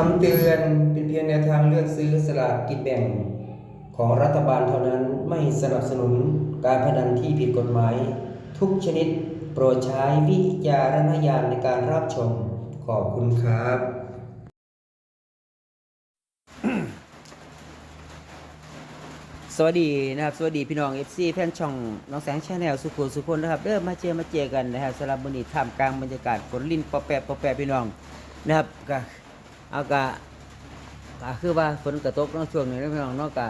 คำเตือนเป็นเพียงแนวทางเลือกซื้อสลากกินแบ่ง ของรัฐบาลเท่านั้นไม่สนับสนุนการพนันที่ผิดกฎหมาย ทุกชนิดโปรดใช้วิจารณญาณในการรับชม ขอบคุณครับ สวัสดีนะครับ สวัสดีพี่น้อง FC แฟนช่องน้องแสงชาแนลสุขุมสุคนนะครับเริ่มมาเจอมาเจอกันนะครับสำหรับมื้อนี้ท่ามกลางบรรยากาศฝนลินปอแปะปอแปะพี่น้องนะครับก็ เอากะก็คือว่าฝนกระตกในช่วงนี้นะพี่น้องเนาะกะ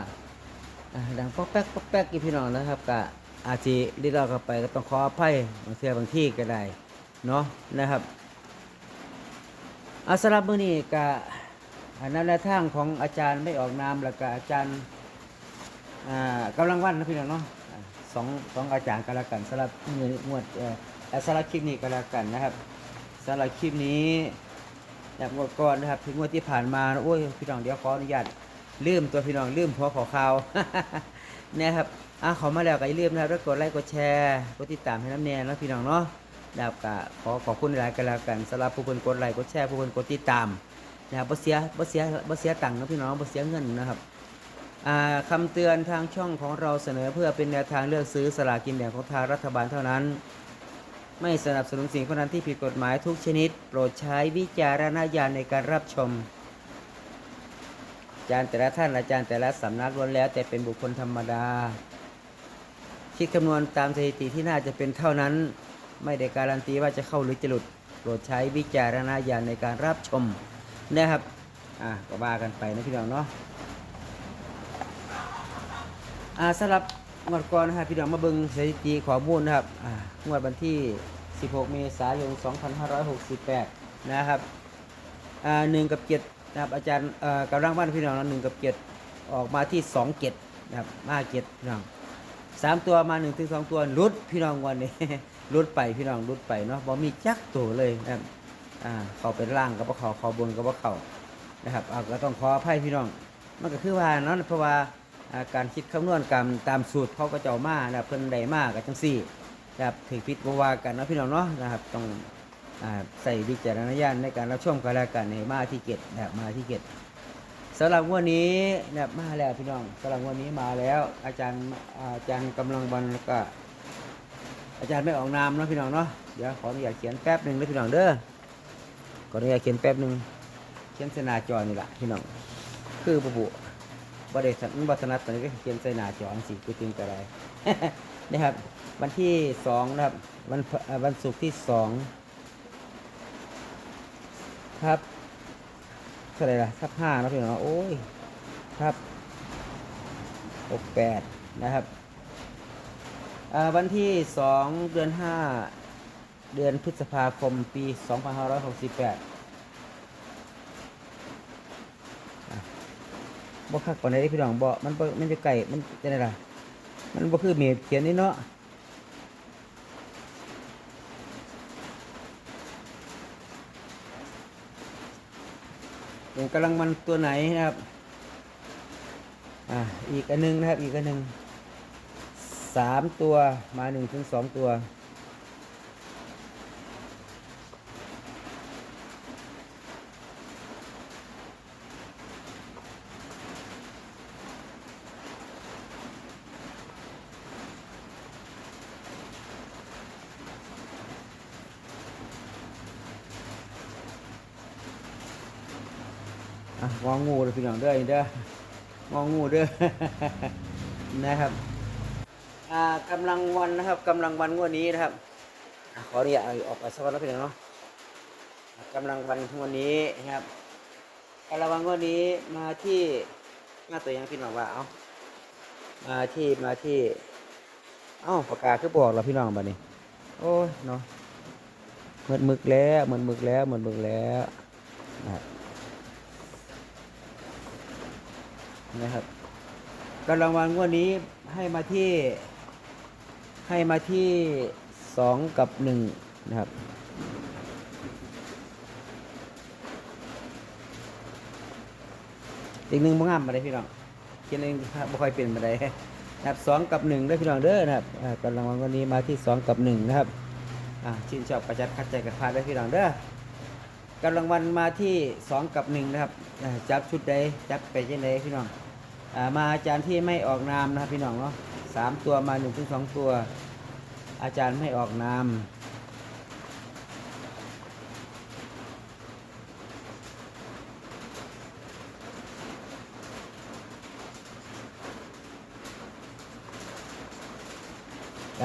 ดังปอแป๊กปอแป๊กกี่พี่น้องนะครับกะอาจจะได้เราเข้าไปก็ต้องขออภัยบางเทื่อบางที่ก็ได้เนาะนะครับอาสำหรับมือนี้กะอันนั้นแนทางของอาจารย์ไม่ออกนามแล้วก็อาจารย์อ่ากำลังวันนะพี่น้องเนาะสองสองอาจารย์กันละกันสำหรับเงินงวดอ่อเอ่อสำหรับคลิปนี้กันละกันนะครับสำหรับคลิปนี้ แบบงวดก่อนนะครับถึงงวดที่ผ่านมานะโอ้ยพี่น้องเดี๋ยวขออนุญาตลืมตัวพี่น้องลืมพอขอข่าวนะครับอะขอมาแล้วก็อย่าลืมนะครับแล้วกดไลค์กดแชร์กดติดตามให้น้ำแนนนะพี่น้องเนาะนะครับก็ขอขอบคุณหลายกันแล้วกันสำหรับผู้คนกดไลค์กดแชร์ผู้คนกดติดตามนะครับบ่เสียบ่เสียบ่เสียตังค์นะพี่น้องบ่เสียเงินนะครับอ่าคำเตือนทางช่องของเราเสนอเพื่อเป็นแนวทางเลือกซื้อสลากกินแบ่งของทางรัฐบาลเท่านั้น ไม่สนับสนุนสิ่งพนันที่ผิดกฎหมายทุกชนิด โปรดใช้วิจารณญาณในการรับชม อาจารย์แต่ละท่านอาจารย์แต่ละสำนักล้วนแล้ว แต่เป็นบุคคลธรรมดา คิดคำนวณตามสถิติที่น่าจะเป็นเท่านั้น ไม่ได้การันตีว่าจะเข้าหรือจะหลุด โปรดใช้วิจารณญาณในการรับชมนะครับอะก็ว่ากันไปนะพี่น้องเนาะอ่าสำหรับ งวดก่อนนะครับพี่น้องมาเบิงสถิติข้อมูลนะครับงวดวันที่ 16 เมษายน 2568 นะครับหนึ่งกับเจ็ดนะครับอาจารย์กำลังบ้านพี่น้องหนึ่งกับเจ็ดออกมาที่สองเจ็ดนะครับมาเจ็ดพี่น้องสามตัวมาหนึ่งถึงสองตัวลุดพี่น้องวันนี้ลุดไปพี่น้องลุดไปเนาะบ่มีจักตัวเลยนะครับเขาเป็นล่างกับว่าเขาเขาบนกับว่าเขานะครับก็ต้องขออภัยพี่น้องมันก็คือว่าเนาะเพราะว่า การคิดคำนวณกรรมตามสูตรเขาก็เจ้ามานะครับเพิ่นได้มากกับจังซี่นะครับถือพิษบวากันนะพี่น้องเนาะนะครับต้องอใส่วิจารณญาณในการรับชมกันแล้วกันในมาที่เกตนะครับมาที่เกตสำหรับวันนี้นะครับมาแล้วพี่น้องสำหรับวันนี้มาแล้ว อาจารย์อาจารย์กำลังวันแล้วก็ อาจารย์ไม่ออกนามนะพี่น้องเนาะเดี๋ยวขออนุญาตเขียนแป๊บหนึ่งนะพี่น้องเด้อขออนุญาตเขียนแป๊บหนึ่งเขียนเสนาจอนี่แหละพี่น้องคือปบุ บ่ได้สันวัฒนธรรมก็เขียนใสนาจอสีกูติงกระไรนะครับ วันที่สองนะครับ วันวันศุกร์ที่สองครับอะไรล่ะทับห้านะพี่น้องโอ้ยครับหกแปดนะครับวันที่สองเดือนห้าเดือนพฤษภาคมปีสองพันห้าร้อยหกสิบแปด บ่คักปานใดพี่น้องบ่มันบ่มันจะไก่มันจะไดล่ะมันบ่คือเมฆเขียนนี่เนาะเดี๋ยวกำลังมันตัวไหนนะครับ อ่า อีกอันนึงนะครับ อีกอันนึงสามตัวมาหนึ่งถึงสองตัว งองูเด้อพี่น้องเด้อเด้ององูเด้อนะครับอ่ากำลังวันนะครับกำลังวันงวดนี้นะครับขออนุญาตออกไปสักวันแล้วพี่น้องเนาะกำลังวันงวดนี้นะครับกำลังวันงวดนี้มาที่หน้าตัวยังพี่น้องว่าเอามาที่มาที่เอ้าปากกาคือบอกเราพี่น้องบัดนี้ โอ้ยเนาะเหมือนมึกแล้วเหมือนมึกแล้วเหมือนมึกแล้วนะครับ นะครับกำลังวันงวดนี้ให้มาที่ให้มาที่สองกับหนึ่งนะครับอีกหนึ่งบ่งามมาได้พี่น้องเขียนเองบ่ค่อยเปลี่ยนมาได้นะครับสองกับหนึ่งเด้พี่น้องเด้อนะครับอ่ากำลังวันวันนี้มาที่สองกับหนึ่งนะครับอ่าชื่นชอบประจัดคัดใจกับพาได้พี่น้องเด้อ กำลังวันมาที่สองกับหนึ่งนะครับจับชุดใดจับไปเช่นใดพี่น้องอมาอาจารย์ที่ไม่ออกนามนะครับพี่น้องเนาะสามตัวมาหนึ่งถึงสองตัว อาจารย์ไม่ออกนาม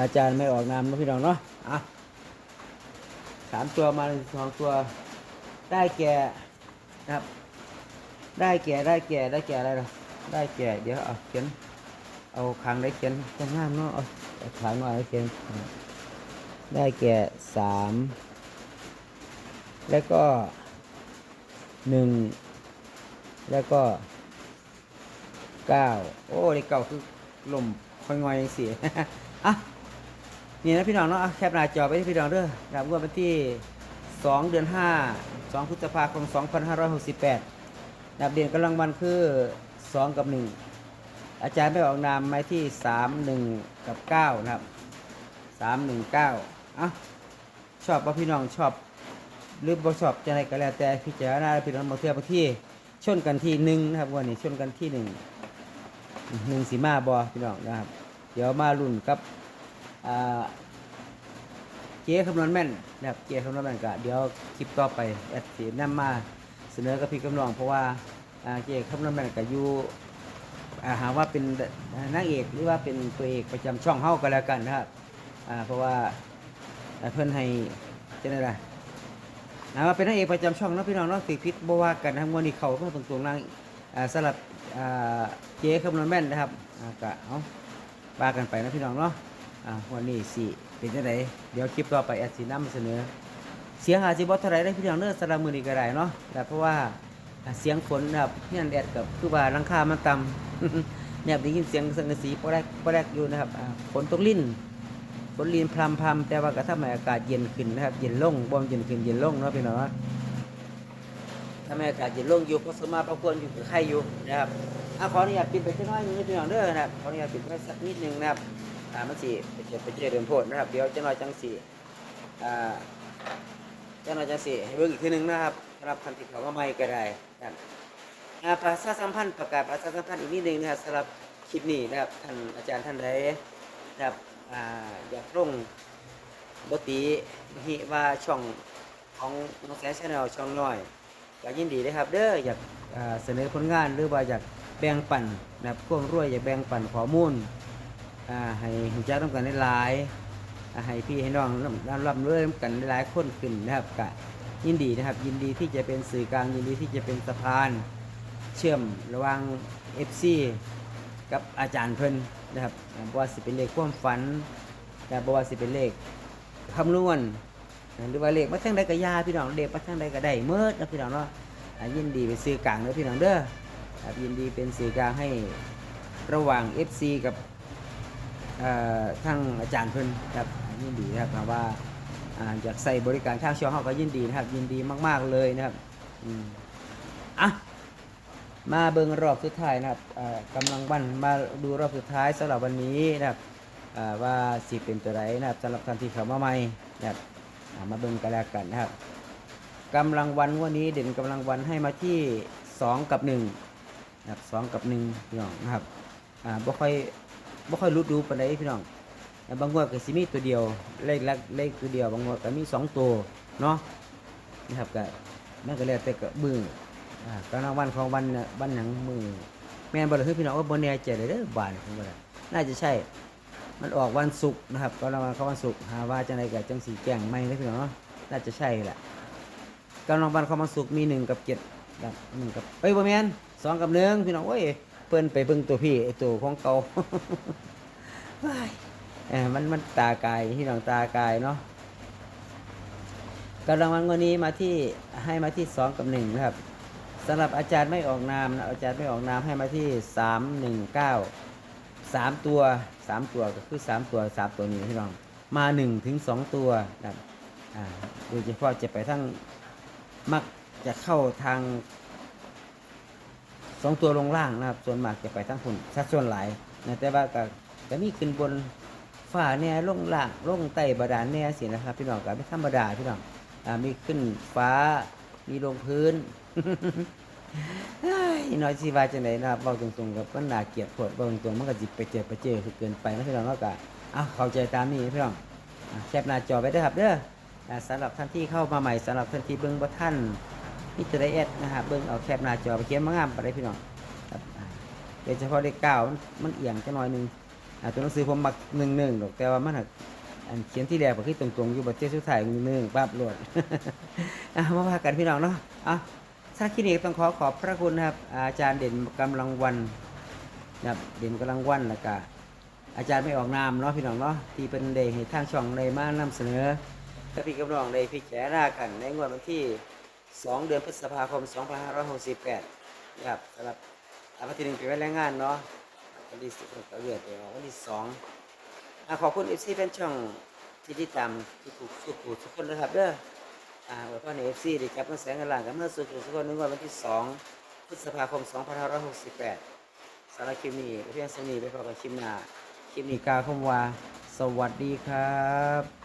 อาจารย์ไม่ออกนามนะพี่น้องเนาะอะสามตัวมาหนึ่งสองตัว ได้แก่นะครับ ได้แก่ได้แก่ได้แก่อะไรล่ะได้แก่เดี๋ยวเอาเขียนเอาคางได้เขียนจะงามเนาะเอาเอาขางหน่อยได้เขียนได้แก่สามแล้วก็หนึ่งแล้วก็เก้าโอ้เลขเก้าคือลมค่อยงอยเสียอะนี่นะพี่น้องเนาะแคปหน้าจอไปที่พี่น้องเด้อรับงวดวันที่ 2 เดือน 5 2พฤษภาคม 2568นับเดือนกำลังวันคือ 2 กับ 1 อาจารย์ไม่ออกนามไม้ที่ 3 1 กับ 9 นะครับ 3 1 9อะชอบว่าพี่น้องชอบ หรือบ่ชอบจะไหนก็แล้วแต่พิจารณาพี่น้องบาเทียบางที่ชนกันที่หนึ่งนะครับวันนี้ชนกันที่หนึ่งหนึ่งสีมาบอพี่น้องนะครับ เดี๋ยวมาลุ่นกับอ่า เจ๊คำนวณแม่นนะครับเจ๊คำนวณแม่นก็เดี๋ยวคลิปต่อไปแอดสีนำมาเสนอกับพี่กำลองเพราะว่าเจ๊คำนวณแม่นก็อยู่หาว่าเป็นนางเอกหรือว่าเป็นตัวเอกประจำช่องเฮาก็แล้วกันนะครับเพราะว่าเพื่อนให้จะได้ไรอ่าว่าเป็นนางเอกประจำช่องนะพี่น้องเนาะติพิษบ่ว่ากันนะครับวันนี้เขาก็ตรงๆนางอ่าสลับเจ๊คำนวณแม่นนะครับก็เอาว่ากันไปนะพี่น้องเนาะวันนี้สิเป็นจังไดเดี๋ยวคลิปต่อไปแอดสินำเสนอ เสียงอาจสิบ่เท่าไรได้พี่น้องเด้อสรับมื้อนี้ก็ได้เนาะแต่เพราะว่าเสียงฝนนะครับเฮียนแดดกับคือว่าลังคามันต่ำเนี่ยได้ยินเสียงสังกะสีปแรกปแรกอยู่นะครับฝนตกลิ้นฝนลินพรำพรำแต่ว่าก็ทำให้อากาศเย็นขึ้นนะครับเย็นลงบ่มเย็นขึ้นเย็นลงเนาะพี่น้องเนาะทำให้อากาศเย็นลงอยู่ก็สมาประควรอยู่กับใครอยู่นะครับอขออนุญาตปิดไปสักน้อยหนึงนะพี่น้องเด้อนะครับขออนุญาตปิดไปสักนิดหนึงนะครับ อ่ามันสิไปเจอไปเจอเดินโพดนะครับ เดี๋ยวจะน้อยจังสีอ่าจะน้อยจังสีให้เบิ่งอีกทีหนึงนะครับสำหรับคันติดเขาว่าไม่ก็ได้นะครับอ่าประชาสัมพันธ์ประกาศประชาสัมพันธ์อีกนิดหนึงนะครับสำหรับคลิปนี้นะครับท่านอาจารย์ท่านใดนะครับอ่าอยากลงบตีฮิว่าช่องของน้องแสนชาแนลช่องน้อยก็ยินดีนะครับ เด้ออยากอ่าเสนอผลงานหรือว่าอยากแบ่งปันนะครับความรวยอยากแบ่งปันข้อมูล อ่าให้หูจักต้องกันหลายๆให้พี่ให้น้องร่ำร่ำเรื่อยกันหลายๆคนขึ้นนะครับกะยินดีนะครับ ยินดีที่จะเป็นสื่อกลางยินดีที่จะเป็นสะพานเชื่อมระหว่าง FC กับอาจารย์เพิ่นนะครับอ่าบ่ว่าสิเป็นเลขความฝันแต่บ่ว่าสิเป็นเลขคำนวณหรือว่าเลขมาทางใดก็ยาพี่น้องเลขมาทางใดก็ได้เมิดนะพี่น้องเนาะยินดีเป็นสื่อกลางเด้อพี่น้องเด้อยินดีเป็นสื่อกลางให้ระหว่าง FC กับ ทางอาจารย์เพิ่นครับยินดีนะครับเพราะว่าอยากใส่บริการทางช่องเขาก็ยินดีนะครับ ยินดีมาก ๆเลยนะครับอะมาเบิ่งรอบสุดท้ายนะครับกำลังวันมาดูรอบสุดท้ายสำหรับวันนี้นะครับว่าสิเป็นตัวไรนะครับสำหรับท่านที่เข้ามาใหม่นะครับมาเบิ่งกันแล้วกันนะครับกำลังวันวันนี้เด่นกำลังวันให้มาที่ 2 กับ1นะครับสองกับ1พี่น้องนะครับอ่าบ่ค่อย บ่ค่อยรู้ดูปานใดพี่น้องบางงวดก็สิมีตัวเดียว เลขลักเลขตัวเดียว บางงวดก็มีสองตัวเนาะนะครับก็มันก็แล้วแต่ก็มืออ่ากำลังวันของวันวันหนังมือแม่นบ่ล่ะคือพี่น้องว่าบ่แน่ใจเลยเด้อบานของบ่ล่ะน่าจะใช่มันออกวันศุกร์นะครับกำลังวันของวันศุกร์หาว่าจังไดก็จังสีแจ้งใหม่เลยพี่น้องน่าจะใช่แหละกำลังวันของวันศุกร์มีหนึ่งกับเจ็ดหนึ่งกับเอ้ยบ่แม่นสองกับหนึ่งพี่น้องโอ้ย เพิ่นไปเบิ่งตัวพี่ไอตัวของเก่าว้ายเออมันมันตากายที่หลังตากายเนาะกำลังวันวันนี้มาที่ให้มาที่สองกับหนึ่งนะครับสำหรับอาจารย์ไม่ออกนามนะอาจารย์ไม่ออกนามให้มาที่สามหนึ่งเก้าสามตัวสามตัวก็คือสามตัวสามตัวนี้ที่ลองมาหนึ่งถึงสองตัวนะครับโดยเฉพาะจะไปทั้งมักจะเข้าทาง สองตัวลงล่างนะครับ ส่วนมากจะไปทั้งหุ่นสัดส่วนหลายนะแต่ว่าก็ก็มีขึ้นบนฝ้าเนี่ยลงล่างลงใต้บาดาลเนี่ยสินะครับ พี่น้องก็ไม่ธรรมดาพี่น้องอ่ามีขึ้นฟ้ามีลงพื้นน้อยสิว่าจังไดนนะครับเว้าตรงๆกับมันน่าเกลียดโพดเว้าตรงๆมันก็สิไปเจอไปเจอคือเกินไปนะพี่น้องเนาะก็เอาเข้าใจตามนี้พี่น้องแคปหน้าจอไว้ด้ครับเด้อสำหรับท่านที่เข้ามาใหม่สำหรับท่านที่เบิ่งบ่ทัน นี่จะได้แอดนะครับเบิ่งเอาแคปหน้าจอไปเขียนมางามไปได้พี่น้องครับโดยเฉพาะเลขเก้ามันเอียงจังหน่อยหนึงอ่าตัวหนังสือผมมัก11ดอกแต่ว่ามันหักอันเขียนที่แรกก็คือตรงๆอยู่บัดเทศสุดท้าย11ปั๊บหลดอะมาว่ากันพี่น้องเนาะอะสร้างคลินิกต้องขอขอบพระคุณนะครับ อาจารย์เด่นกำลังวันนะครับเด่นกำลังวันแล้วก็อาจารย์ไม่ออกนามเนาะพี่น้องเนาะที่เป็นเดให้ทางช่องได้มานำเสนอและพี่กับน้องได้พิจารณากันในงวดวันที่ 2 เดือนพฤษภาคม 2568นะครับสำหรับอาทิตย์หนึ่งเป็นวันแรงงานเนาะวันที่สิบก็เลือดเองวันที่สองอะขอบคุณเอฟซีแฟนช่องที่ติดตามทุกๆทุกๆทุกคนนะครับเด้ออ่าไว้พ่อในเอฟซีได้จับมาแสงกันหลังกันเมื่อสุดสุดคนนึ่งวันที่สองพฤษภาคม 2568สารคลิปนี้เพียงสนีไปพบกับคลิปหน้าคลิปนี้กล่าคำว่า สวัสดีครับ